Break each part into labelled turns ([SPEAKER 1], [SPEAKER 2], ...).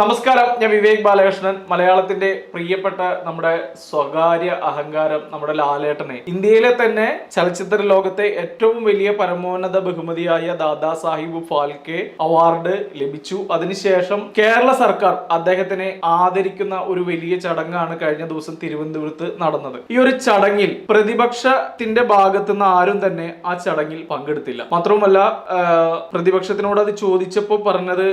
[SPEAKER 1] നമസ്കാരം ഞാൻ വിവേക് ബാലകൃഷ്ണൻ. മലയാളത്തിന്റെ പ്രിയപ്പെട്ട നമ്മുടെ സ്വകാര്യ അഹങ്കാരം നമ്മുടെ ലാലേട്ടനെ. ഇന്ത്യയിലെ തന്നെ ചലച്ചിത്ര ലോകത്തെ ഏറ്റവും വലിയ പരമോന്നത ബഹുമതിയായ ദാദാ സാഹിബ് ഫാൽക്കെ അവാർഡ് ലഭിച്ചു. അതിനുശേഷം കേരള സർക്കാർ അദ്ദേഹത്തിനെ ആദരിക്കുന്ന ഒരു വലിയ ചടങ്ങാണ് കഴിഞ്ഞ ദിവസം തിരുവനന്തപുരത്ത് നടന്നത്. ഈ ഒരു ചടങ്ങിൽ പ്രതിപക്ഷത്തിന്റെ ഭാഗത്തുനിന്ന് ആരും തന്നെ ആ ചടങ്ങിൽ പങ്കെടുത്തില്ല. മാത്രവുമല്ല പ്രതിപക്ഷത്തിനോട് അത് ചോദിച്ചപ്പോൾ പറഞ്ഞത്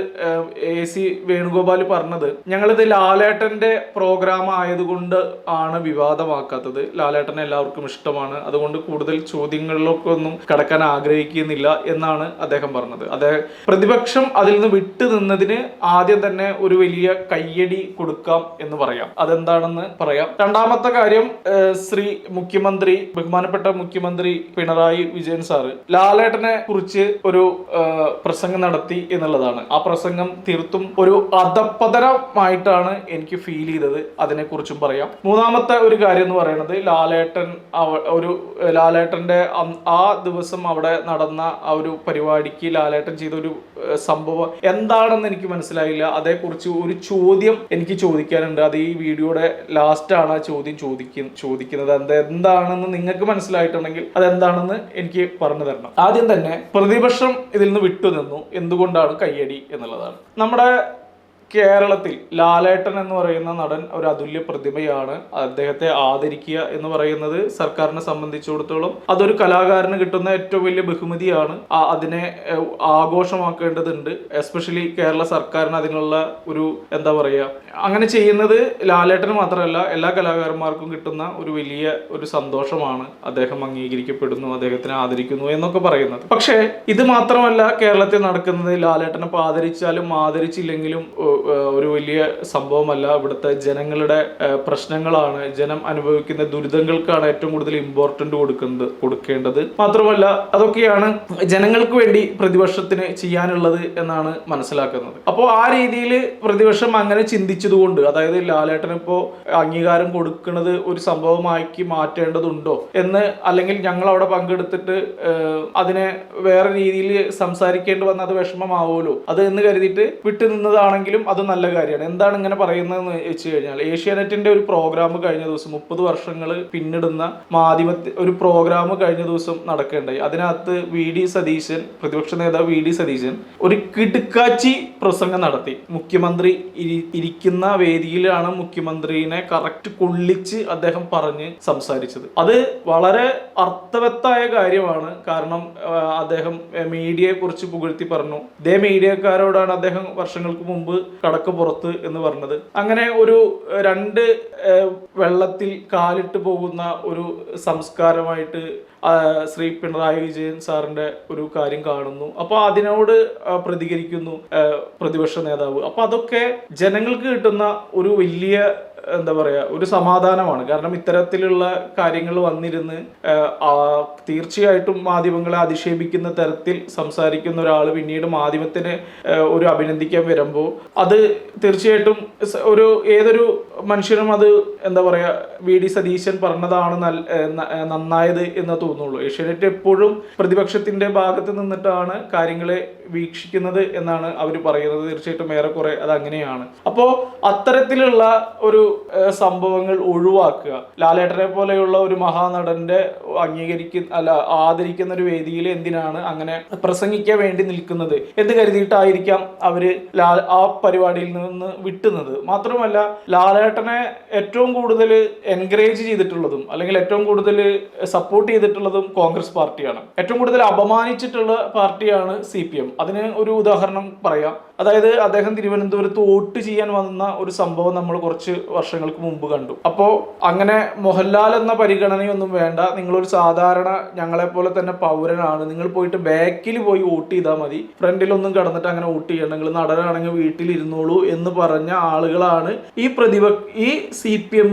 [SPEAKER 1] എ സി വേണുഗോപാൽ പറഞ്ഞത് ഞങ്ങളിത് ലാലേട്ടന്റെ പ്രോഗ്രാം ആയതുകൊണ്ട് ആണ് വിവാദമാക്കാത്തത്. ലാലേട്ടനെ എല്ലാവർക്കും ഇഷ്ടമാണ്. അതുകൊണ്ട് കൂടുതൽ ചോദ്യങ്ങളിലൊക്കെ ഒന്നും കടക്കാൻ ആഗ്രഹിക്കുന്നില്ല എന്നാണ് അദ്ദേഹം പറഞ്ഞത്. അദ്ദേഹം പ്രതിപക്ഷം അതിൽ നിന്ന് വിട്ടു നിന്നതിന് ആദ്യം തന്നെ ഒരു വലിയ കയ്യടി കൊടുക്കാം എന്ന് പറയാം. അതെന്താണെന്ന് പറയാം. രണ്ടാമത്തെ കാര്യം ശ്രീ മുഖ്യമന്ത്രി ബഹുമാനപ്പെട്ട മുഖ്യമന്ത്രി പിണറായി വിജയൻ സാറ് ലാലേട്ടനെ കുറിച്ച് ഒരു പ്രസംഗം നടത്തി എന്നുള്ളതാണ്. ആ പ്രസംഗം തീർത്തും ഒരു അധപ്പതനമായിട്ടാണ് എനിക്ക് ഫീൽ ചെയ്തത്. അതിനെക്കുറിച്ചും പറയാം. മൂന്നാമത്തെ ഒരു കാര്യം എന്ന് പറയുന്നത് ലാലേട്ടൻ ഒരു ലാലേട്ടന്റെ ആ ദിവസം അവിടെ നടന്ന ആ ഒരു പരിപാടിക്ക് ലാലേട്ടൻ ചെയ്ത ഒരു സംഭവം എന്താണെന്ന് എനിക്ക് മനസ്സിലായില്ല. അതേക്കുറിച്ച് ഒരു ചോദ്യം എനിക്ക് ചോദിക്കാനുണ്ട്. അത് ഈ വീഡിയോയുടെ ലാസ്റ്റാണ് ആ ചോദ്യം ചോദിക്ക ചോദിക്കുന്നത്. അത് എന്താണെന്ന് നിങ്ങൾക്ക് മനസ്സിലായിട്ടുണ്ടെങ്കിൽ അതെന്താണെന്ന് എനിക്ക് പറഞ്ഞു തരണം. ആദ്യം തന്നെ പ്രതിപക്ഷം ഇതിൽ നിന്ന് വിട്ടുനിന്നു. എന്തുകൊണ്ടാണ് കയ്യടി എന്നുള്ളതാണ്. നമ്മുടെ കേരളത്തിൽ ലാലേട്ടൻ എന്ന് പറയുന്ന നടൻ ഒരു അതുല്യ പ്രതിമയാണ് അദ്ദേഹത്തെ ആദരിക്കുക എന്ന് പറയുന്നത് സർക്കാരിനെ സംബന്ധിച്ചിടത്തോളം അതൊരു കലാകാരന് കിട്ടുന്ന ഏറ്റവും വലിയ ബഹുമതിയാണ്. അതിനെ ആഘോഷമാക്കേണ്ടതുണ്ട്. എസ്പെഷ്യലി കേരള സർക്കാരിന് അതിനുള്ള ഒരു എന്താ പറയുക അങ്ങനെ ചെയ്യുന്നത് ലാലേട്ടന് മാത്രമല്ല എല്ലാ കലാകാരന്മാർക്കും കിട്ടുന്ന ഒരു വലിയ ഒരു സന്തോഷമാണ് അദ്ദേഹം അംഗീകരിക്കപ്പെടുന്നു അദ്ദേഹത്തിനെ ആദരിക്കുന്നു എന്നൊക്കെ പറയുന്നത്. പക്ഷേ ഇത് മാത്രമല്ല കേരളത്തിൽ നടക്കുന്നത്. ലാലേട്ടനെ ആദരിച്ചാലും ആദരിച്ചില്ലെങ്കിലും ഒരു വലിയ സംഭവമല്ല. ഇവിടുത്തെ ജനങ്ങളുടെ പ്രശ്നങ്ങളാണ് ജനം അനുഭവിക്കുന്ന ദുരിതങ്ങൾക്കാണ് ഏറ്റവും കൂടുതൽ ഇമ്പോർട്ടന്റ് കൊടുക്കുന്നത് കൊടുക്കേണ്ടത്. മാത്രമല്ല അതൊക്കെയാണ് ജനങ്ങൾക്ക് വേണ്ടി പ്രതിപക്ഷത്തിന് ചെയ്യാനുള്ളത് എന്നാണ് മനസ്സിലാക്കുന്നത്. അപ്പോൾ ആ രീതിയിൽ പ്രതിപക്ഷം അങ്ങനെ ചിന്തിച്ചതുകൊണ്ട് അതായത് ലാലേട്ടൻ ഇപ്പോൾ അംഗീകാരം കൊടുക്കുന്നത് ഒരു സംഭവമാക്കി മാറ്റേണ്ടതുണ്ടോ എന്ന് അല്ലെങ്കിൽ ഞങ്ങൾ അവിടെ പങ്കെടുത്തിട്ട് അതിനെ വേറെ രീതിയിൽ സംസാരിക്കേണ്ടി വന്ന അത് വിഷമമാവുമല്ലോ? അത് എന്ന് കരുതിയിട്ട് വിട്ടു നിന്നതാണെങ്കിലും അത് നല്ല കാര്യമാണ്. എന്താണ് ഇങ്ങനെ പറയുന്നതെന്ന് വെച്ച് കഴിഞ്ഞാൽ ഏഷ്യാനെറ്റിന്റെ ഒരു പ്രോഗ്രാം കഴിഞ്ഞ ദിവസം മുപ്പത് വർഷങ്ങൾ പിന്നിടുന്ന മാധ്യമ ഒരു പ്രോഗ്രാം കഴിഞ്ഞ ദിവസം നടക്കേണ്ടായി. അതിനകത്ത് വി ഡി സതീശൻ പ്രതിപക്ഷ നേതാവ് വി ഡി സതീശൻ ഒരു കിടുക്കാച്ചി പ്രസംഗം നടത്തി. മുഖ്യമന്ത്രി ഇരിക്കുന്ന വേദിയിലാണ് മുഖ്യമന്ത്രിനെ കറക്റ്റ് കൊള്ളിച്ച് അദ്ദേഹം പറഞ്ഞ് സംസാരിച്ചത്. അത് വളരെ അർത്ഥവത്തായ കാര്യമാണ്. കാരണം അദ്ദേഹം മീഡിയയെ കുറിച്ച് പുകഴ്ത്തി പറഞ്ഞു. ഇതേ മീഡിയക്കാരോടാണ് അദ്ദേഹം വർഷങ്ങൾക്ക് മുമ്പ് കടക്ക് പുറത്ത് എന്ന് പറഞ്ഞത്. അങ്ങനെ ഒരു രണ്ട് വെള്ളത്തിൽ കാലിട്ട് പോകുന്ന ഒരു സംസ്കാരമായിട്ട് ശ്രീ പിണറായി വിജയൻ സാറിന്റെ ഒരു കാര്യം കാണുന്നു. അപ്പോൾ അതിനോട് പ്രതികരിക്കുന്നു പ്രതിപക്ഷ നേതാവ്. അപ്പോൾ അതൊക്കെ ജനങ്ങൾക്ക് കിട്ടുന്ന ഒരു വലിയ എന്താ പറയുക ഒരു സമാധാനമാണ്. കാരണം ഇത്തരത്തിലുള്ള കാര്യങ്ങൾ വന്നിരുന്ന് തീർച്ചയായിട്ടും മാധ്യമങ്ങളെ അധിക്ഷേപിക്കുന്ന തരത്തിൽ സംസാരിക്കുന്ന ഒരാൾ പിന്നീട് മാധ്യമത്തിന് ഒരു അഭിനന്ദിക്കാൻ വരുമ്പോൾ അത് തീർച്ചയായിട്ടും ഒരു ഏതൊരു മനുഷ്യനും അത് എന്താ പറയുക വി ഡി സതീശൻ പറഞ്ഞതാണ് നന്നായത് എന്ന് തോന്നുള്ളൂ. ഏഷ്യാനെറ്റ് എപ്പോഴും പ്രതിപക്ഷത്തിന്റെ ഭാഗത്ത് നിന്നിട്ടാണ് കാര്യങ്ങളെ വീക്ഷിക്കുന്നത് എന്നാണ് അവർ പറയുന്നത്. തീർച്ചയായിട്ടും ഏറെക്കുറെ അത് അങ്ങനെയാണ് അപ്പോൾ അത്തരത്തിലുള്ള ഒരു സംഭവങ്ങൾ ഒഴിവാക്കുക. ലാലേട്ടനെ പോലെയുള്ള ഒരു മഹാനടന്റെ അംഗീകരിക്കുന്ന അല്ല ആദരിക്കുന്ന ഒരു വേദിയിൽ എന്തിനാണ് അങ്ങനെ പ്രസംഗിക്കാൻ വേണ്ടി നിൽക്കുന്നത്? എന്ന് കരുതിയിട്ടായിരിക്കാം അവർ ആ പരിപാടിയിൽ നിന്ന് വിട്ടുന്നത്. മാത്രമല്ല ലാലേട്ടനെ ഏറ്റവും കൂടുതൽ എൻകറേജ് ചെയ്തിട്ടുള്ളതും അല്ലെങ്കിൽ ഏറ്റവും കൂടുതൽ സപ്പോർട്ട് ചെയ്തിട്ടുള്ളതും കോൺഗ്രസ് പാർട്ടിയാണ്. ഏറ്റവും കൂടുതൽ അപമാനിച്ചിട്ടുള്ള പാർട്ടിയാണ് സി പി എം. അതിന് ഒരു ഉദാഹരണം പറയാം. അതായത് അദ്ദേഹം തിരുവനന്തപുരത്ത് വോട്ട് ചെയ്യാൻ വന്ന ഒരു സംഭവം നമ്മൾ കുറച്ച് വർഷങ്ങൾക്ക് മുമ്പ് കണ്ടു. അപ്പോൾ അങ്ങനെ മോഹൻലാൽ എന്ന പരിഗണനയൊന്നും വേണ്ട. നിങ്ങളൊരു സാധാരണ ഞങ്ങളെപ്പോലെ തന്നെ പൗരനാണ്. നിങ്ങൾ പോയിട്ട് ബാക്കിൽ പോയി വോട്ട് ചെയ്താൽ മതി. ഫ്രണ്ടിലൊന്നും കടന്നിട്ട് അങ്ങനെ വോട്ട് ചെയ്യണ്ട. നിങ്ങൾ നടനാണെങ്കിൽ വീട്ടിലിരുന്നോളൂ എന്ന് പറഞ്ഞ ആളുകളാണ് ഈ പ്രതിപ ഈ സി പി എം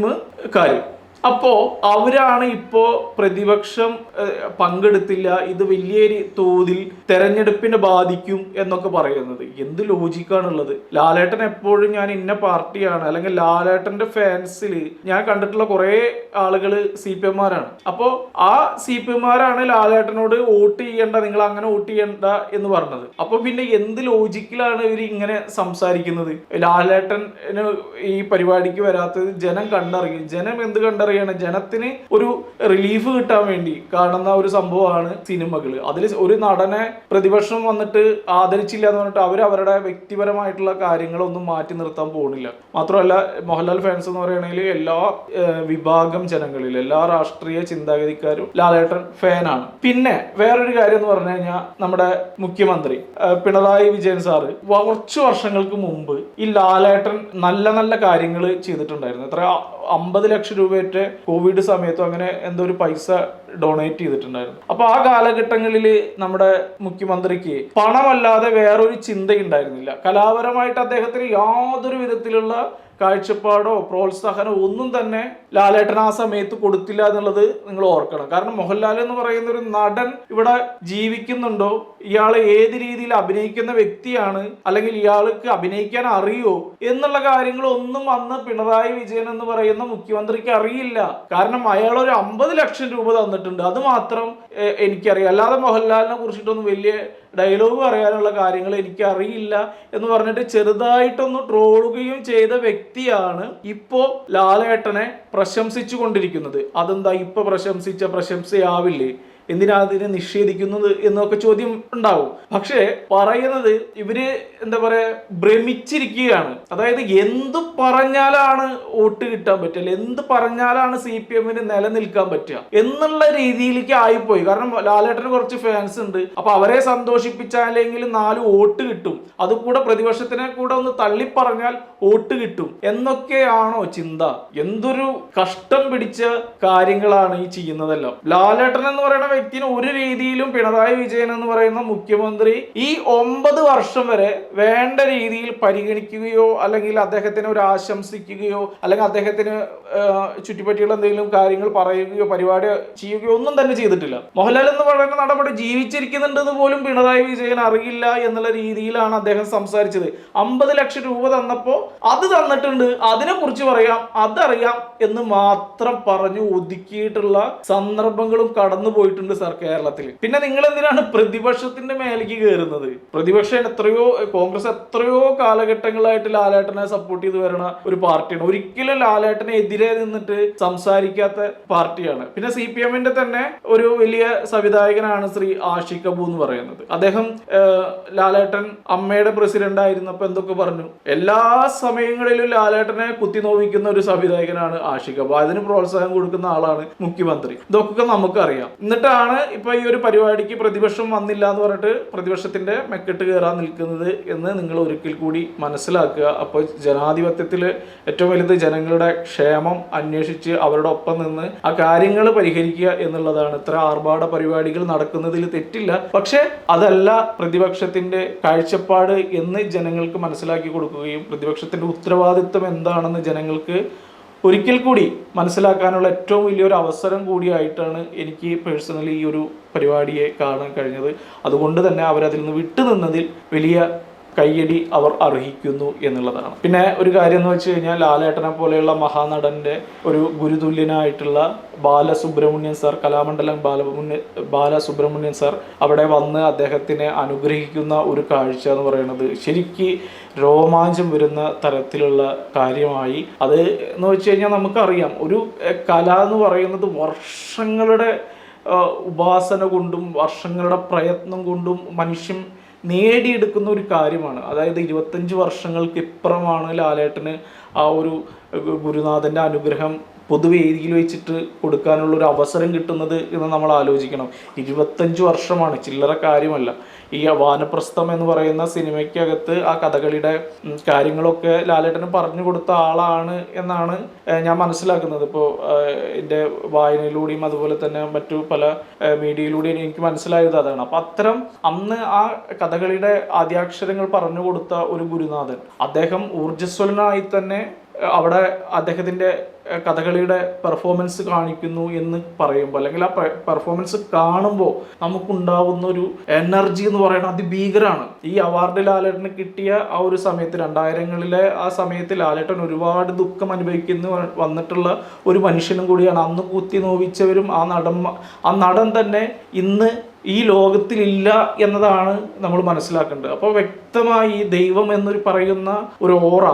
[SPEAKER 1] കാര്യം അപ്പോ അവരാണ് ഇപ്പോ പ്രതിപക്ഷം പങ്കെടുത്തില്ല. ഇത് വലിയൊരു തോതിൽ തെരഞ്ഞെടുപ്പിനെ ബാധിക്കും എന്നൊക്കെ പറയുന്നത്. എന്ത് ലോജിക്കാണുള്ളത്? ലാലേട്ടൻ എപ്പോഴും ഞാൻ ഇന്ന പാർട്ടിയാണ്. അല്ലെങ്കിൽ ലാലേട്ടന്റെ ഫാൻസിൽ ഞാൻ കണ്ടിട്ടുള്ള കുറെ ആളുകൾ സി പി എംമാരാണ് അപ്പോൾ ആ സി പി എംമാരാണ് ലാലേട്ടനോട് വോട്ട് ചെയ്യേണ്ട നിങ്ങൾ അങ്ങനെ വോട്ട് ചെയ്യേണ്ട എന്ന് പറഞ്ഞത്. അപ്പൊ പിന്നെ എന്ത് ലോജിക്കിലാണ് ഇവർ ഇങ്ങനെ സംസാരിക്കുന്നത്? ലാലേട്ടന് ഈ പരിപാടിക്ക് വരാത്തത് ജനം കണ്ടറിയും. ജനം എന്ത് കണ്ടറിയാണ് ജനത്തിന് ഒരു റിലീഫ് കിട്ടാൻ വേണ്ടി കാണുന്ന ഒരു സംഭവമാണ് സിനിമകൾ അതിൽ ഒരു നടനെ പ്രതിപക്ഷം വന്നിട്ട് ആദരിച്ചില്ല എന്ന് പറഞ്ഞിട്ട് അവർ അവരുടെ വ്യക്തിപരമായിട്ടുള്ള കാര്യങ്ങളൊന്നും മാറ്റി നിർത്താൻ പോകുന്നില്ല മാത്രമല്ല മോഹൻലാൽ ഫാൻസ് എന്ന് പറയുകയാണെങ്കിൽ എല്ലാ വിഭാഗം ജനങ്ങളിൽ എല്ലാ രാഷ്ട്രീയ ചിന്താഗതിക്കാരും ലാലേട്ടൻ ഫാനാണ് പിന്നെ വേറൊരു കാര്യം എന്ന് പറഞ്ഞു കഴിഞ്ഞാൽ നമ്മുടെ മുഖ്യമന്ത്രി പിണറായി വിജയൻ സാറ് കുറച്ച് വർഷങ്ങൾക്ക് മുമ്പ് ഈ ലാലേട്ടൻ നല്ല നല്ല കാര്യങ്ങൾ ചെയ്തിട്ടുണ്ടായിരുന്നു. എത്ര അമ്പത് ലക്ഷം രൂപയുടെ കോവിഡ് സമയത്തും അങ്ങനെ എന്തോ ഒരു പൈസ ഡൊണേറ്റ് ചെയ്തിട്ടുണ്ടായിരുന്നു. അപ്പൊ ആ കാലഘട്ടങ്ങളിൽ നമ്മുടെ മുഖ്യമന്ത്രിക്ക് പണമല്ലാതെ വേറൊരു ചിന്തയുണ്ടായിരുന്നില്ല. കലാപരമായിട്ട് അദ്ദേഹത്തിന് യാതൊരു വിധത്തിലുള്ള കാഴ്ചപ്പാടോ പ്രോത്സാഹനോ ഒന്നും തന്നെ ലാലേട്ടൻ ആ സമയത്ത് കൊടുത്തില്ല എന്നുള്ളത് നിങ്ങൾ ഓർക്കണം. കാരണം മോഹൻലാൽ എന്ന് പറയുന്ന ഒരു നടൻ ഇവിടെ ജീവിക്കുന്നുണ്ടോ? ഇയാളെ ഏത് രീതിയിൽ അഭിനയിക്കുന്ന വ്യക്തിയാണ്? അല്ലെങ്കിൽ ഇയാൾക്ക് അഭിനയിക്കാൻ അറിയോ? എന്നുള്ള കാര്യങ്ങൾ ഒന്നും അന്ന് പിണറായി വിജയൻ എന്ന് പറയുന്ന മുഖ്യമന്ത്രിക്ക് അറിയില്ല. കാരണം അയാൾ ഒരു അമ്പത് ലക്ഷം രൂപ തന്നിട്ടുണ്ട്. അത് മാത്രം എനിക്കറിയാം. അല്ലാതെ മോഹൻലാലിനെ കുറിച്ചിട്ടൊന്നും വലിയ ഡയലോഗ് പറയാനുള്ള കാര്യങ്ങൾ എനിക്ക് അറിയില്ല എന്ന് പറഞ്ഞിട്ട് ചെറുതായിട്ടൊന്ന് ട്രോളുകയും ചെയ്ത വ്യക്തിയാണ് ഇപ്പോൾ ലാലേട്ടനെ പ്രശംസിച്ചു കൊണ്ടിരിക്കുന്നത് അതെന്താ ഇപ്പൊ പ്രശംസിച്ച പ്രശംസയാവില്ലേ? എന്തിനാ അതിനെ നിഷേധിക്കുന്നത് എന്നൊക്കെ ചോദ്യം ഉണ്ടാവും. പക്ഷേ പറയുന്നത് ഇവർ എന്താ പറയാ ഭ്രമിച്ചിരിക്കുകയാണ്. അതായത് എന്ത് പറഞ്ഞാലാണ് വോട്ട് കിട്ടാൻ പറ്റുക? എന്ത് പറഞ്ഞാലാണ് സി പി എമ്മിന് നിലനിൽക്കാൻ പറ്റുക? എന്നുള്ള രീതിയിലേക്ക് ആയിപ്പോയി. കാരണം ലാലേട്ടന് കുറച്ച് ഫാൻസ് ഉണ്ട്. അപ്പൊ അവരെ സന്തോഷിപ്പിച്ചാലെങ്കിലും നാല് വോട്ട് കിട്ടും. അതുകൂടെ പ്രതിപക്ഷത്തിനെ കൂടെ ഒന്ന് തള്ളിപ്പറഞ്ഞാൽ വോട്ട് കിട്ടും. എന്നൊക്കെയാണോ ചിന്ത? എന്തൊരു കഷ്ടം പിടിച്ച കാര്യങ്ങളാണ് ഈ ചെയ്യുന്നതെല്ലാം. ലാലേട്ടൻ എന്ന് പറയുന്ന വ്യക്തിന് ഒരു രീതിയിലും പിണറായി വിജയൻ എന്ന് പറയുന്ന മുഖ്യമന്ത്രി ഈ ഒമ്പത് വർഷം വരെ വേണ്ട രീതിയിൽ പരിഗണിക്കുകയോ അല്ലെങ്കിൽ അദ്ദേഹത്തിന് ഒരു ആശംസിക്കുകയോ അല്ലെങ്കിൽ അദ്ദേഹത്തിന് ചുറ്റിപ്പറ്റിയുള്ള എന്തെങ്കിലും കാര്യങ്ങൾ പറയുകയോ പരിപാടി ചെയ്യുകയോ ഒന്നും തന്നെ ചെയ്തിട്ടില്ല. മോഹൻലാൽ എന്ന് പറയുന്ന നടപടി ജീവിച്ചിരിക്കുന്നുണ്ടെന്ന് പോലും പിണറായി വിജയൻ അറിയില്ല എന്നുള്ള രീതിയിലാണ് അദ്ദേഹം സംസാരിച്ചത്. അമ്പത് ലക്ഷം രൂപ തന്നപ്പോൾ അത് തന്നിട്ടുണ്ട് അതിനെ കുറിച്ച് പറയാം അതറിയാം എന്ന് മാത്രം പറഞ്ഞു ഒതുക്കിയിട്ടുള്ള സന്ദർഭങ്ങളും കടന്നു പോയിട്ടുണ്ട് സാർ കേരളത്തിൽ. പിന്നെ നിങ്ങൾ എന്തിനാണ് പ്രതിപക്ഷത്തിന്റെ മേലേക്ക് കയറുന്നത് പ്രതിപക്ഷം എത്രയോ കോൺഗ്രസ് എത്രയോ കാലഘട്ടങ്ങളായിട്ട് ലാലേട്ടനെ സപ്പോർട്ട് ചെയ്ത് വരുന്ന ഒരു പാർട്ടിയാണ്. ഒരിക്കലും ലാലേട്ടനെ എതിരെ നിന്നിട്ട് സംസാരിക്കാത്ത പാർട്ടിയാണ്. പിന്നെ സി പി എമ്മിന്റെ തന്നെ ഒരു വലിയ സംവിധായകനാണ് ശ്രീ ആഷിഖ് അബു എന്ന് പറയുന്നത്. അദ്ദേഹം ലാലേട്ടൻ അമ്മയുടെ പ്രസിഡന്റ് ആയിരുന്നപ്പോ എന്തൊക്കെ പറഞ്ഞു? എല്ലാ സമയങ്ങളിലും ലാലേട്ടനെ കുത്തി നോവിക്കുന്ന ഒരു സംവിധായകനാണ് ആഷിഖ് അബു അതിന് പ്രോത്സാഹനം കൊടുക്കുന്ന ആളാണ് മുഖ്യമന്ത്രി. ഇതൊക്കെ നമുക്കറിയാം. എന്നിട്ടാണ് ഇപ്പൊ ഈ ഒരു പരിപാടിക്ക് പ്രതിപക്ഷം വന്നില്ല എന്ന് പറഞ്ഞിട്ട് പ്രതിപക്ഷത്തിന്റെ മെക്കെട്ട് കയറാൻ നിൽക്കുന്നത് എന്ന് നിങ്ങൾ ഒരിക്കൽ കൂടി മനസ്സിലാക്കുക. അപ്പോൾ ജനാധിപത്യത്തിൽ ഏറ്റവും വലുത് ജനങ്ങളുടെ ക്ഷേമം അന്വേഷിച്ച് അവരുടെ ഒപ്പം നിന്ന് ആ കാര്യങ്ങൾ പരിഹരിക്കുക എന്നുള്ളതാണ്. ഇത്ര ആർഭാട പരിപാടികൾ നടക്കുന്നതിൽ തെറ്റില്ല. പക്ഷേ അതല്ല പ്രതിപക്ഷത്തിന്റെ കാഴ്ചപ്പാട് എന്ന് ജനങ്ങൾക്ക് മനസ്സിലാക്കി കൊടുക്കുകയും പ്രതിപക്ഷത്തിന്റെ ഉത്തരവാദിത്വം എന്താണെന്ന് ജനങ്ങൾക്ക് ഒരിക്കൽ കൂടി മനസ്സിലാക്കാനുള്ള ഏറ്റവും വലിയൊരു അവസരം കൂടിയായിട്ടാണ് എനിക്ക് പേഴ്സണലി ഈ ഒരു പരിപാടിയെ കാണാൻ കഴിഞ്ഞത്. അതുകൊണ്ട് തന്നെ അവരതിൽ നിന്ന് വിട്ടുനിന്നതിൽ വലിയ കയ്യടി അവർ അർഹിക്കുന്നു എന്നുള്ളതാണ്. പിന്നെ ഒരു കാര്യം എന്ന് വെച്ച് കഴിഞ്ഞാൽ ലാലേട്ടനെ പോലെയുള്ള മഹാനടന്റെ ഒരു ഗുരുതുല്യനായിട്ടുള്ള ബാലസുബ്രഹ്മണ്യൻ സാർ കലാമണ്ഡലം ബാലമുണ്യ ബാലസുബ്രഹ്മണ്യൻ സാർ അവിടെ വന്ന് അദ്ദേഹത്തിനെ അനുഗ്രഹിക്കുന്ന ഒരു കാഴ്ച എന്ന് പറയുന്നത് ശരിക്ക് രോമാഞ്ചം വരുന്ന തരത്തിലുള്ള കാര്യമായി. അത് എന്ന് വെച്ച് കഴിഞ്ഞാൽ നമുക്കറിയാം ഒരു കല എന്ന് പറയുന്നത് വർഷങ്ങളുടെ ഉപാസന കൊണ്ടും വർഷങ്ങളുടെ പ്രയത്നം കൊണ്ടും മനുഷ്യൻ നേടിയെടുക്കുന്ന ഒരു കാര്യമാണ്. അതായത് ഇരുപത്തഞ്ച് വർഷങ്ങൾക്ക് ഇപ്പുറമാണ് ലാലേട്ടന് ആ ഒരു ഗുരുനാഥന്റെ അനുഗ്രഹം പൊതുവേദിയിൽ വെച്ചിട്ട് കൊടുക്കാനുള്ള ഒരു അവസരം കിട്ടുന്നത് എന്ന് നമ്മൾ ആലോചിക്കണം. ഇരുപത്തഞ്ച് വർഷമാണ് ചില്ലറ കാര്യമല്ല. ഈ വാനപ്രസ്ഥം എന്ന് പറയുന്ന സിനിമയ്ക്കകത്ത് ആ കഥകളിയുടെ കാര്യങ്ങളൊക്കെ ലാലേട്ടന് പറഞ്ഞു കൊടുത്ത ആളാണ് എന്നാണ് ഞാൻ മനസ്സിലാക്കുന്നത്. ഇപ്പോൾ എന്റെ വായനയിലൂടെയും അതുപോലെ തന്നെ മറ്റു പല മീഡിയയിലൂടെയും എനിക്ക് മനസ്സിലായത് അതാണ്. അപ്പം അത്തരം അന്ന് ആ കഥകളിയുടെ ആദ്യാക്ഷരങ്ങൾ പറഞ്ഞു കൊടുത്ത ഒരു ഗുരുനാഥൻ അദ്ദേഹം ഊർജസ്വലനായി തന്നെ അവിടെ അദ്ദേഹത്തിന്റെ കഥകളിയുടെ പെർഫോമൻസ് കാണിക്കുന്നു എന്ന് പറയുമ്പോൾ അല്ലെങ്കിൽ ആ പെർഫോമൻസ് കാണുമ്പോൾ നമുക്കുണ്ടാവുന്ന ഒരു എനർജി എന്ന് പറയുന്നത് അതിഭീകരമാണ് ഈ അവാർഡ് ലാലേട്ടന് കിട്ടിയ ആ ഒരു സമയത്ത് രണ്ടായിരങ്ങളിലെ ആ സമയത്ത് ലാലേട്ടൻ ഒരുപാട് ദുഃഖം അനുഭവിക്കുന്ന. വന്നിട്ടുള്ള ഒരു മനുഷ്യനും കൂടിയാണ്. അന്ന് കുത്തി നോവിച്ചവരും ആ നടൻ ആ നടൻ തന്നെ ഇന്ന് ഈ ലോകത്തിലില്ല എന്നതാണ് നമ്മൾ മനസ്സിലാക്കേണ്ടത്. അപ്പോൾ വ്യക്തമായി ദൈവം എന്നൊരു പറയുന്ന ഒരു ഓറ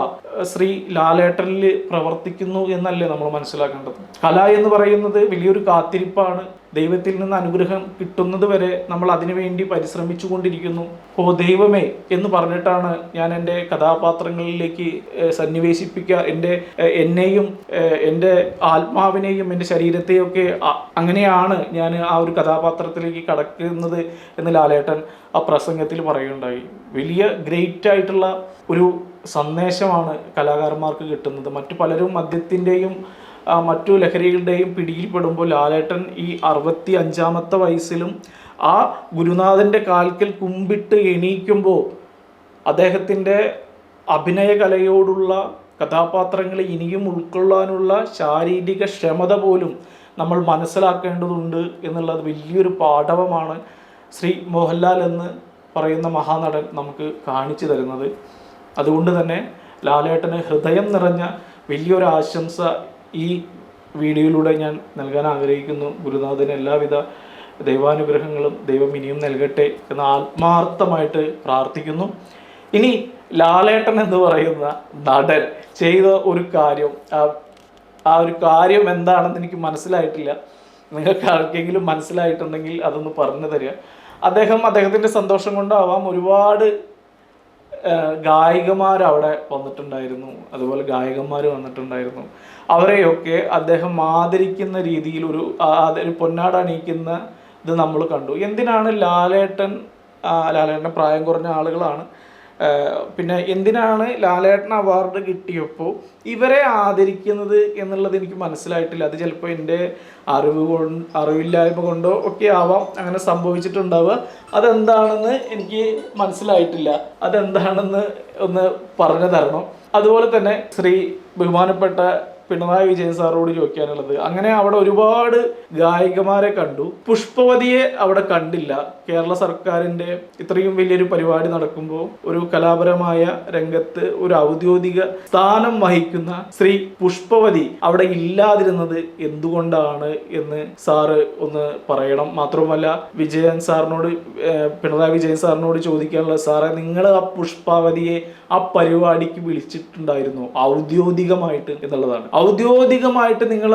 [SPEAKER 1] ശ്രീ ലാലേട്ടനിൽ പ്രവർത്തിക്കുന്നു എന്നല്ലേ നമ്മൾ മനസ്സിലാക്കേണ്ടത്. കല എന്ന് പറയുന്നത് വലിയൊരു കാത്തിരിപ്പാണ്. ദൈവത്തിൽ നിന്ന് അനുഗ്രഹം കിട്ടുന്നത് വരെ നമ്മൾ അതിനുവേണ്ടി പരിശ്രമിച്ചു കൊണ്ടിരിക്കുന്നു ഓ ദൈവമേ എന്ന് പറഞ്ഞിട്ടാണ് ഞാൻ എന്റെ കഥാപാത്രങ്ങളിലേക്ക് സന്നിവേശിപ്പിക്കുക. എന്റെ എന്നെയും എന്റെ ആത്മാവിനെയും എന്റെ ശരീരത്തെയൊക്കെ അങ്ങനെയാണ് ഞാൻ ആ ഒരു കഥാപാത്രത്തിലേക്ക് കടക്കുന്നത് എന്ന് ലാലേട്ടൻ ആ പ്രസംഗത്തിൽ പറയുകയുണ്ടായി. വലിയ ഗ്രേറ്റ് ആയിട്ടുള്ള ഒരു സന്ദേശമാണ് കലാകാരന്മാർക്ക് കിട്ടുന്നത്. മറ്റു പലരും മദ്യത്തിന്റെയും മറ്റു ലഹരികളുടെയും പിടിയിൽപ്പെടുമ്പോൾ ലാലേട്ടൻ ഈ അറുപത്തി അഞ്ചാമത്തെ വയസ്സിലും ആ ഗുരുനാഥന്റെ കാൽക്കൽ കുമ്പിട്ട് എണീക്കുമ്പോൾ അദ്ദേഹത്തിന്റെ അഭിനയകലയോടുള്ള കഥാപാത്രങ്ങളെ ഇനിയും ഉൾക്കൊള്ളാനുള്ള ശാരീരിക ക്ഷമത പോലും നമ്മൾ മനസ്സിലാക്കേണ്ടതുണ്ട് എന്നുള്ളത് വലിയൊരു പാഠവമാണ് ശ്രീ മോഹൻലാൽ എന്ന് പറയുന്ന മഹാനടൻ നമുക്ക് കാണിച്ചു തരുന്നത്. അതുകൊണ്ട് തന്നെ ലാലേട്ടന് ഹൃദയം നിറഞ്ഞ വലിയൊരു ആശംസ ഈ വീഡിയോയിലൂടെ ഞാൻ നൽകാൻ ആഗ്രഹിക്കുന്നു. ഗുരുനാഥന് എല്ലാവിധ ദൈവാനുഗ്രഹങ്ങളും ദൈവം ഇനിയും നൽകട്ടെ എന്ന് ആത്മാർത്ഥമായിട്ട് പ്രാർത്ഥിക്കുന്നു. ഇനി ലാലേട്ടൻ എന്ന് പറയുന്ന നടൻ ചെയ്ത ഒരു കാര്യം ആ- ഒരു കാര്യം എന്താണെന്ന് എനിക്ക് മനസ്സിലായിട്ടില്ല. നിങ്ങൾക്ക് ആർക്കെങ്കിലും മനസ്സിലായിട്ടുണ്ടെങ്കിൽ അതൊന്ന് പറഞ്ഞു തരിക. അദ്ദേഹം അദ്ദേഹത്തിന്റെ സന്തോഷം കൊണ്ടാവാം ഒരുപാട് ഗായികമാർ അവിടെ വന്നിട്ടുണ്ടായിരുന്നു. അതുപോലെ ഗായകന്മാർ വന്നിട്ടുണ്ടായിരുന്നു. അവരെയൊക്കെ അദ്ദേഹം ആദരിക്കുന്ന രീതിയിൽ ഒരു പൊന്നാട അണിയിക്കുന്ന ഇത് നമ്മൾ കണ്ടു. എന്തിനാണ് ലാലേട്ടൻ ലാലേട്ടന്റെ പ്രായം കുറഞ്ഞ ആളുകളാണ് പിന്നെ എന്തിനാണ് ലാലേട്ടൻ അവാർഡ് കിട്ടിയപ്പോൾ ഇവരെ ആദരിക്കുന്നത് എന്നുള്ളത് എനിക്ക് മനസ്സിലായിട്ടില്ല. അത് ചിലപ്പോൾ എന്റെ അറിവ് കൊണ്ട് അറിവില്ലായ്മ കൊണ്ടോ ഒക്കെ ആവാം. അങ്ങനെ സംഭവിച്ചിട്ടുണ്ടാവുക. അതെന്താണെന്ന് എനിക്ക് മനസ്സിലായിട്ടില്ല. അതെന്താണെന്ന് ഒന്ന് പറഞ്ഞു തരണം. അതുപോലെ തന്നെ ശ്രീ ബഹുമാനപ്പെട്ട പിണറായി വിജയൻ സാറോട് ചോദിക്കാനുള്ളത്. അങ്ങനെ അവിടെ ഒരുപാട് ഗായികമാരെ കണ്ടു. പുഷ്പവതിയെ അവിടെ കണ്ടില്ല. കേരള സർക്കാരിന്റെ ഇത്രയും വലിയൊരു പരിപാടി നടക്കുമ്പോൾ ഒരു കലാപരമായ രംഗത്ത് ഒരു ഔദ്യോഗിക സ്ഥാനം വഹിക്കുന്ന ശ്രീ പുഷ്പവതി അവിടെ ഇല്ലാതിരുന്നത് എന്തുകൊണ്ടാണ് എന്ന് സാറ് ഒന്ന് പറയണം. മാത്രമല്ല വിജയൻ സാറിനോട് പിണറായി വിജയൻ സാറിനോട് ചോദിക്കാനുള്ള സാറേ നിങ്ങൾ ആ പുഷ്പാവതിയെ ആ പരിപാടിക്ക് വിളിച്ചിട്ടുണ്ടായിരുന്നു ഔദ്യോഗികമായിട്ട് എന്നുള്ളതാണ്. ഔദ്യോഗികമായിട്ട് നിങ്ങൾ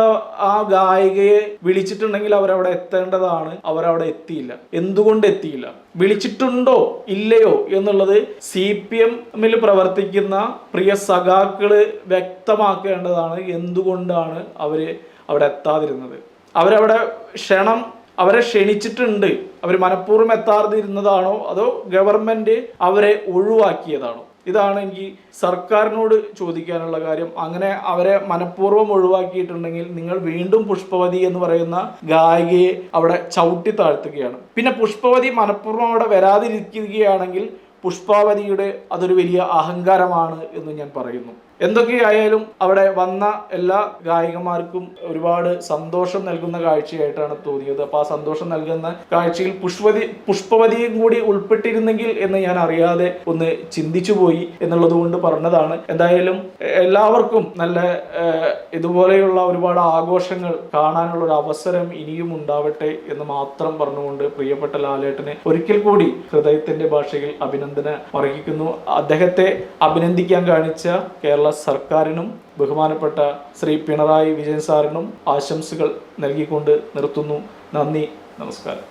[SPEAKER 1] ആ ഗായികയെ വിളിച്ചിട്ടുണ്ടെങ്കിൽ അവരവിടെ എത്തേണ്ടതാണ്. അവരവിടെ എത്തിയില്ല. എന്തുകൊണ്ട് എത്തിയില്ല? വിളിച്ചിട്ടുണ്ടോ? ഇല്ലയോ? എന്നുള്ളത് സി പി എമ്മിൽ പ്രവർത്തിക്കുന്ന പ്രിയ സഖാക്കൾ വ്യക്തമാക്കേണ്ടതാണ്. എന്തുകൊണ്ടാണ് അവർ അവിടെ എത്താതിരുന്നത്? അവരവിടെ ക്ഷണം അവരെ ക്ഷണിച്ചിട്ടുണ്ട്. അവർ മനഃപൂർവം എത്താതിരുന്നതാണോ? അതോ ഗവൺമെന്റ് അവരെ ഒഴിവാക്കിയതാണോ? ഇതാണ് എനിക്ക് സർക്കാരിനോട് ചോദിക്കാനുള്ള കാര്യം. അങ്ങനെ അവരെ മനഃപൂർവം ഒഴിവാക്കിയിട്ടുണ്ടെങ്കിൽ നിങ്ങൾ വീണ്ടും പുഷ്പവതി എന്ന് പറയുന്ന ഗായികയെ അവിടെ ചവിട്ടി താഴ്ത്തുകയാണ്. പിന്നെ പുഷ്പവതി മനഃപൂർവം അവിടെ വരാതിരിക്കുകയാണെങ്കിൽ പുഷ്പാവതിയുടെ അതൊരു വലിയ അഹങ്കാരമാണ് എന്ന് ഞാൻ പറയുന്നു. എന്തൊക്കെയായാലും അവിടെ വന്ന എല്ലാ ഗായികമാർക്കും ഒരുപാട് സന്തോഷം നൽകുന്ന കാഴ്ചയായിട്ടാണ് തോന്നിയത്. അപ്പോൾ ആ സന്തോഷം നൽകുന്ന കാഴ്ചയിൽ പുഷ്പതി പുഷ്പവതിയും കൂടി ഉൾപ്പെട്ടിരുന്നെങ്കിൽ എന്ന് ഞാൻ അറിയാതെ ഒന്ന് ചിന്തിച്ചു പോയി എന്നുള്ളത് കൊണ്ട് പറഞ്ഞതാണ്. എന്തായാലും എല്ലാവർക്കും നല്ല ഇതുപോലെയുള്ള ഒരുപാട് ആഘോഷങ്ങൾ കാണാനുള്ള ഒരു അവസരം ഇനിയും ഉണ്ടാവട്ടെ എന്ന് മാത്രം പറഞ്ഞുകൊണ്ട് പ്രിയപ്പെട്ട ലാലേട്ടനെ ഒരിക്കൽ കൂടി ഹൃദയത്തിന്റെ ഭാഷയിൽ അഭിനന്ദന അർഹിക്കുന്നു. അദ്ദേഹത്തെ അഭിനന്ദിക്കാൻ കാണിച്ച കേരള സർക്കാരിനും ബഹുമാനപ്പെട്ട ശ്രീ പിണറായി വിജയൻ സാറിനും ആശംസകൾ നൽകിക്കൊണ്ട് നിർത്തുന്നു. നന്ദി നമസ്കാരം.